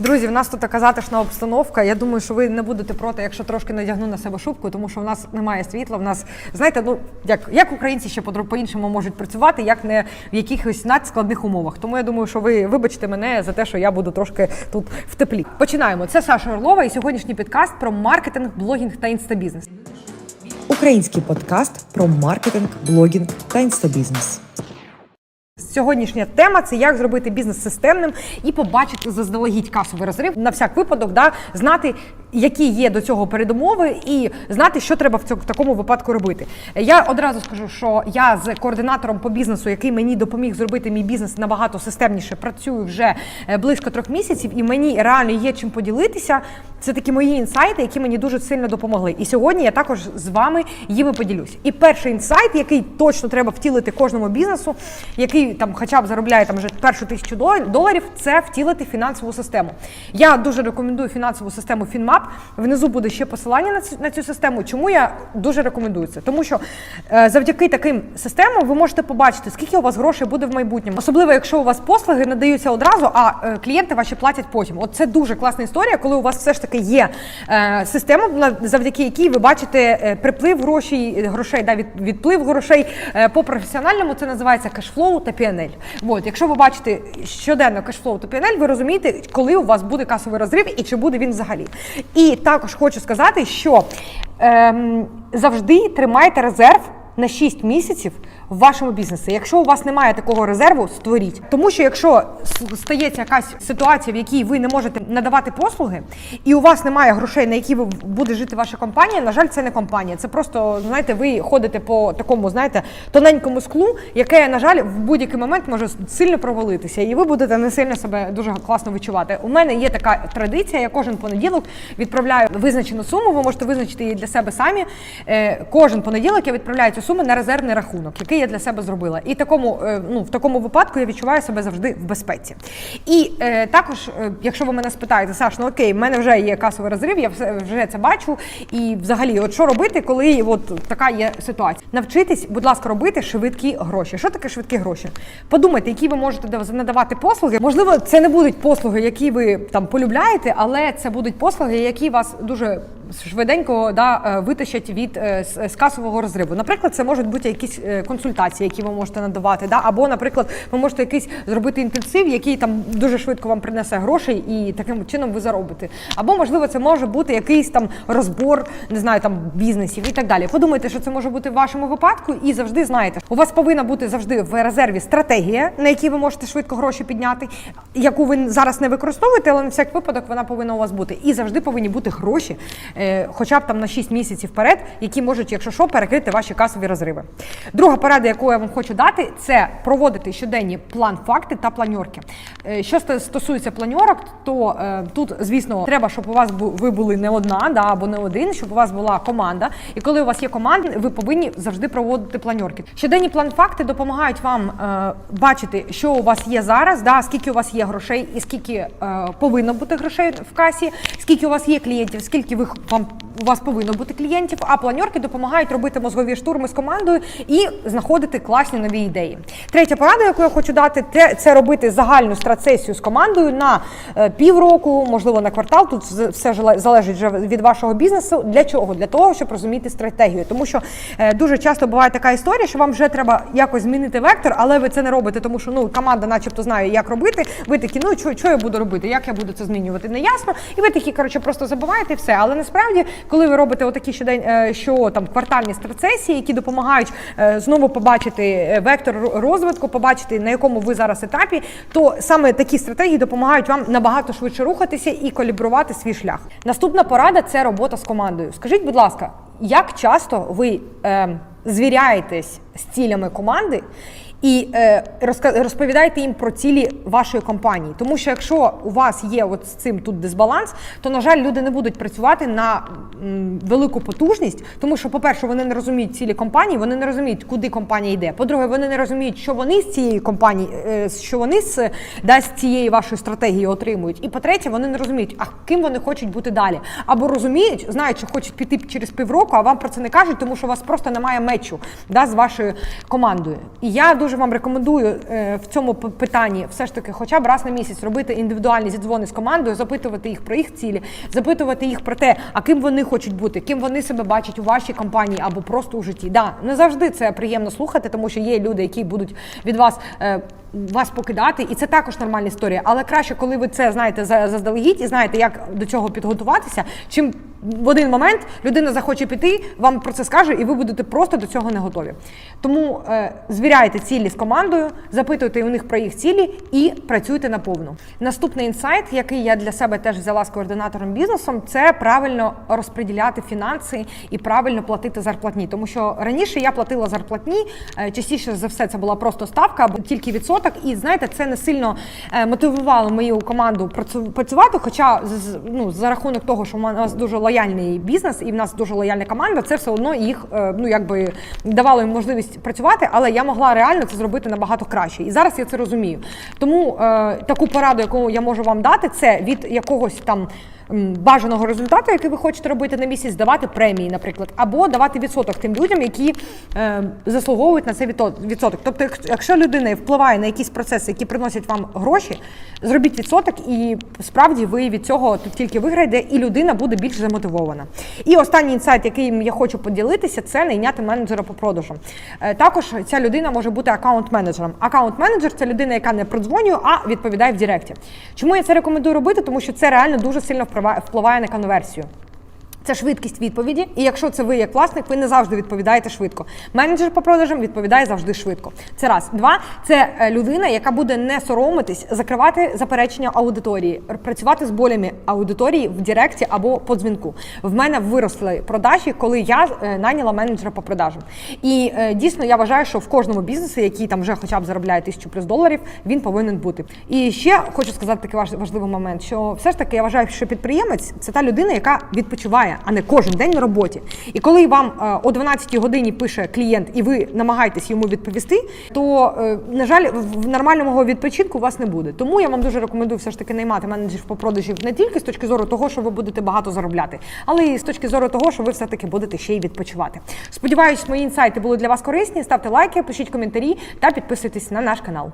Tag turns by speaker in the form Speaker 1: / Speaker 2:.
Speaker 1: Друзі, в нас тут така затишна обстановка. Я думаю, що ви не будете проти, якщо трошки надягну на себе шубку, тому що в нас немає світла. В нас, знаєте, ну як, як українці ще по- по-іншому можуть працювати, як не в якихось надскладних умовах. Тому я думаю, що ви вибачте мене за те, що я буду трошки тут в теплі. Починаємо. Це Саша Орлова і сьогоднішній підкаст про маркетинг, блогінг та інстабізнес.
Speaker 2: Український подкаст про маркетинг, блогінг та інстабізнес.
Speaker 1: Сьогоднішня тема це як зробити бізнес системним і побачити заздалегідь касовий розрив на всяк випадок, да, знати, які є до цього передумови, і знати, що треба в цьому в такому випадку робити. Я одразу скажу, що я з координатором по бізнесу, який мені допоміг зробити мій бізнес набагато системніше, працюю вже е, близько трьох місяців, і мені реально є чим поділитися. Це такі мої інсайти, які мені дуже сильно допомогли. І сьогодні я також з вами їми поділюсь. І перший інсайт, який точно треба втілити кожному бізнесу, який там хоча б заробляє там вже першу тисячу доларів, це втілити фінансову систему. Я дуже рекомендую фінансову систему FinMap. Внизу буде ще посилання на цю, на цю систему. Чому я дуже рекомендую це? Тому що е, завдяки таким системам ви можете побачити, скільки у вас грошей буде в майбутньому. Особливо, якщо у вас послуги надаються одразу, а е, клієнти ваші платять потім. От це дуже класна історія, коли у вас все ж таки є е, система, завдяки якій ви бачите е, приплив грошей, грошей, да, від, відплив грошей. Е, по професіональному це називається кешфлоу та PNL. От, якщо ви бачите щоденно кешфлоу та PNL, ви розумієте, коли у вас буде касовий розрив і чи буде він взагалі. І також хочу сказати, що ем, завжди тримайте резерв на 6 місяців в вашому бізнесі. Якщо у вас немає такого резерву, створіть. Тому що якщо стається якась ситуація, в якій ви не можете надавати послуги, і у вас немає грошей, на які ви буде жити ваша компанія, на жаль, це не компанія. Це просто знаєте, ви ходите по такому, знаєте, тоненькому склу, яке, на жаль, в будь-який момент може сильно провалитися, і ви будете не сильно себе дуже класно відчувати. У мене є така традиція. Я кожен понеділок відправляю визначену суму. Ви можете визначити її для себе самі. Е, Кожен понеділок я відправляю цю суму на резервний рахунок, який я для себе зробила. І такому, е, ну, в такому випадку я відчуваю себе завжди в безпеці. І е, також, е, якщо ви мене спитаєте, Саш, ну окей, в мене вже є касовий розрив, я вже це бачу. І взагалі, от що робити, коли от така є ситуація? Навчитись, будь ласка, робити швидкі гроші. Що таке швидкі гроші? Подумайте, які ви можете дав- надавати послуги. Можливо, це не будуть послуги, які ви там полюбляєте, але це будуть послуги, які вас дуже швиденько да, е, витащать від е, з, касового розриву. Наприклад, це можуть бути якісь е, консультації, які ви можете надавати, да? або, наприклад, ви можете якийсь зробити інтенсив, який там дуже швидко вам принесе грошей, і таким чином ви заробите. Або, можливо, це може бути якийсь там розбор, не знаю, там бізнесів і так далі. Подумайте, що це може бути в вашому випадку, і завжди знаєте, у вас повинна бути завжди в резерві стратегія, на якій ви можете швидко гроші підняти, яку ви зараз не використовуєте, але на всяк випадок вона повинна у вас бути. І завжди повинні бути гроші, хоча б там на 6 місяців вперед, які можуть, якщо що, перекрити ваші касові розриви. Друга порада, яку я вам хочу дати, це проводити щоденні план факти та планьорки. Е, Що стосується планьорок, то е, тут, звісно, треба, щоб у вас ви були не одна, да, або не один, щоб у вас була команда. І коли у вас є команда, ви повинні завжди проводити планьорки. Щоденні план факти допомагають вам е, бачити, що у вас є зараз, да, скільки у вас є грошей і скільки е, повинно бути грошей в касі, скільки у вас є клієнтів, скільки ви х- вам у вас повинно бути клієнтів. А планьорки допомагають робити мозгові штурми з командою і знаходити класні нові ідеї. Третя порада, яку я хочу дати, це робити загальну стратсесію з командою на е, півроку, можливо, на квартал. Тут все залежить від вашого бізнесу. Для чого? Для того, щоб розуміти стратегію. Тому що е, дуже часто буває така історія, що вам вже треба якось змінити вектор, але ви це не робите, тому що ну команда, начебто, знає, як робити. Ви такі, ну що я буду робити, як я буду це змінювати, не ясно. І ви такі, коротше, просто забуваєте все. Але насправді, коли ви робите отакі щодень, е, що там квартальні страцесії, які допомагають е, знову побачити е, вектор розвитку, побачити на якому ви зараз етапі, то саме такі стратегії допомагають вам набагато швидше рухатися і калібрувати свій шлях. Наступна порада це робота з командою. Скажіть, будь ласка, як часто ви е, звіряєтесь з цілями команди? І е, розповідайте їм про цілі вашої компанії. Тому що якщо у вас є от з цим тут дисбаланс, то на жаль, люди не будуть працювати на м, велику потужність, тому що, по-перше, вони не розуміють цілі компанії, вони не розуміють, куди компанія йде. По-друге, вони не розуміють, що вони з цієї компанії, е, що вони з да, з цієї вашої стратегії отримують. І по-третє, вони не розуміють, а ким вони хочуть бути далі. Або розуміють, знають, що хочуть піти через півроку, а вам про це не кажуть, тому що у вас просто немає мечу да, з вашою командою. І я дуже дуже вам рекомендую е, в цьому питанні все ж таки, хоча б раз на місяць робити індивідуальні зідзвони з командою, запитувати їх про їх цілі, запитувати їх про те, а ким вони хочуть бути, ким вони себе бачать у вашій компанії або просто у житті. Да, не завжди це приємно слухати, тому що є люди, які будуть від вас. е, вас покидати, і це також нормальна історія. Але краще, коли ви це знаєте за- заздалегідь і знаєте, як до цього підготуватися, чим в один момент людина захоче піти, вам про це скаже, і ви будете просто до цього не готові. Тому е, звіряйте цілі з командою, запитуйте у них про їх цілі і працюйте наповну. Наступний інсайт, який я для себе теж взяла з координатором бізнесом, це правильно розподіляти фінанси і правильно платити зарплатні. Тому що раніше я платила зарплатні, е, частіше за все це була просто ставка або тільки відсоток. І знаєте, це не сильно е, мотивувало мою команду працю- працювати. Хоча ну, за рахунок того, що в нас дуже лояльний бізнес і в нас дуже лояльна команда, це все одно їх е, ну якби давало їм можливість працювати, але я могла реально це зробити набагато краще. І зараз я це розумію. Тому е, таку пораду, яку я можу вам дати, це від якогось там. Бажаного результату, який ви хочете робити на місяць, давати премії, наприклад, або давати відсоток тим людям, які е, заслуговують на цей відсоток. Тобто, якщо людина впливає на якісь процеси, які приносять вам гроші, зробіть відсоток, і справді ви від цього тут тільки виграєте, і людина буде більш замотивована. І останній інсайт, який я хочу поділитися, це найняти менеджера по продажу. Е, Також ця людина може бути аккаунт-менеджером. Аккаунт-менеджер це людина, яка не продзвонює, а відповідає в Директі. Чому я це рекомендую робити? Тому що це реально дуже сильно впливає- впливає на конверсію. Це швидкість відповіді, і якщо це ви як власник, ви не завжди відповідаєте швидко. Менеджер по продажам відповідає завжди швидко. Це раз. Два це е, людина, яка буде не соромитись, закривати заперечення аудиторії, працювати з болями аудиторії в Директі або по дзвінку. В мене виросли продажі, коли я е, найняла менеджера по продажам. І е, дійсно я вважаю, що в кожному бізнесі, який там вже хоча б заробляє тисячу плюс доларів, він повинен бути. І ще хочу сказати такий важ- важливий момент, що все ж таки я вважаю, що підприємець це та людина, яка відпочиває, а не кожен день на роботі. І коли вам е, о 12 годині пише клієнт, і ви намагаєтесь йому відповісти, то е, на жаль, в нормального відпочинку у вас не буде. Тому я вам дуже рекомендую все ж таки наймати менеджерів по продажів не тільки з точки зору того, що ви будете багато заробляти, але і з точки зору того, що ви все таки будете ще й відпочивати. Сподіваюсь, мої інсайти були для вас корисні. Ставте лайки, пишіть коментарі та підписуйтесь на наш канал.